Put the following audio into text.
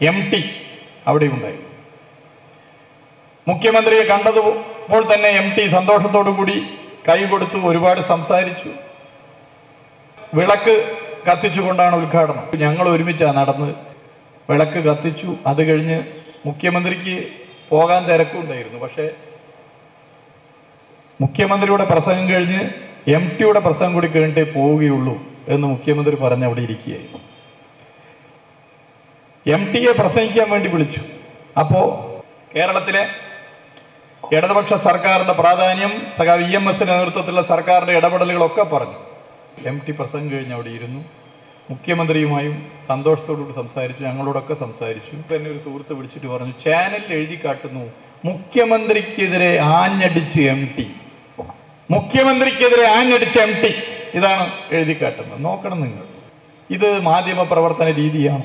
M T അവിടെ ഉണ്ടായി. മുഖ്യമന്ത്രിയെ കണ്ടപ്പോൾ തന്നെ എം ടി സന്തോഷത്തോടു കൂടി കൈ കൊടുത്തു ഒരുപാട് സംസാരിച്ചു. വിളക്ക് കത്തിച്ചുകൊണ്ടാണ് ഉദ്ഘാടനം. ഞങ്ങൾ ഒരുമിച്ചാണ് നടന്ന് വിളക്ക് കത്തിച്ചു. അത് കഴിഞ്ഞ് മുഖ്യമന്ത്രിക്ക് പോകാൻ തിരക്കുണ്ടായിരുന്നു പക്ഷേ മുഖ്യമന്ത്രിയുടെ പ്രസംഗം കഴിഞ്ഞ് എം ടിയുടെ പ്രസംഗം കൂടി കഴിഞ്ഞിട്ടേ പോവുകയുള്ളൂ എന്ന് മുഖ്യമന്ത്രി പറഞ്ഞ് അവിടെ ഇരിക്കുകയായിരുന്നു. എം ടിയെ പ്രസംഗിക്കാൻ വേണ്ടി വിളിച്ചു. അപ്പോ കേരളത്തിലെ ഇടതുപക്ഷ സർക്കാരിന്റെ പ്രാധാന്യം സഖാവ് ഇ എം എസിന്റെ നേതൃത്വത്തിലുള്ള സർക്കാരിന്റെ ഇടപെടലുകളൊക്കെ പറഞ്ഞു. എം ടി പ്രസംഗം കഴിഞ്ഞ് അവിടെ ഇരുന്നു. മുഖ്യമന്ത്രിയുമായും സന്തോഷത്തോടുകൂടി സംസാരിച്ചു ഞങ്ങളോടൊക്കെ സംസാരിച്ചു. എന്നെ ഒരു സുഹൃത്ത് വിളിച്ചിട്ട് പറഞ്ഞു ചാനലിൽ എഴുതി കാട്ടുന്നു. മുഖ്യമന്ത്രിക്കെതിരെ ആഞ്ഞടിച്ച് എം ടി മുഖ്യമന്ത്രിക്കെതിരെ ആഞ്ഞടിച്ച് എം ടി ഇതാണ് എഴുതി കാട്ടുന്നത് നോക്കണം നിങ്ങൾ. ഇത് മാധ്യമ പ്രവർത്തന രീതിയാണ്.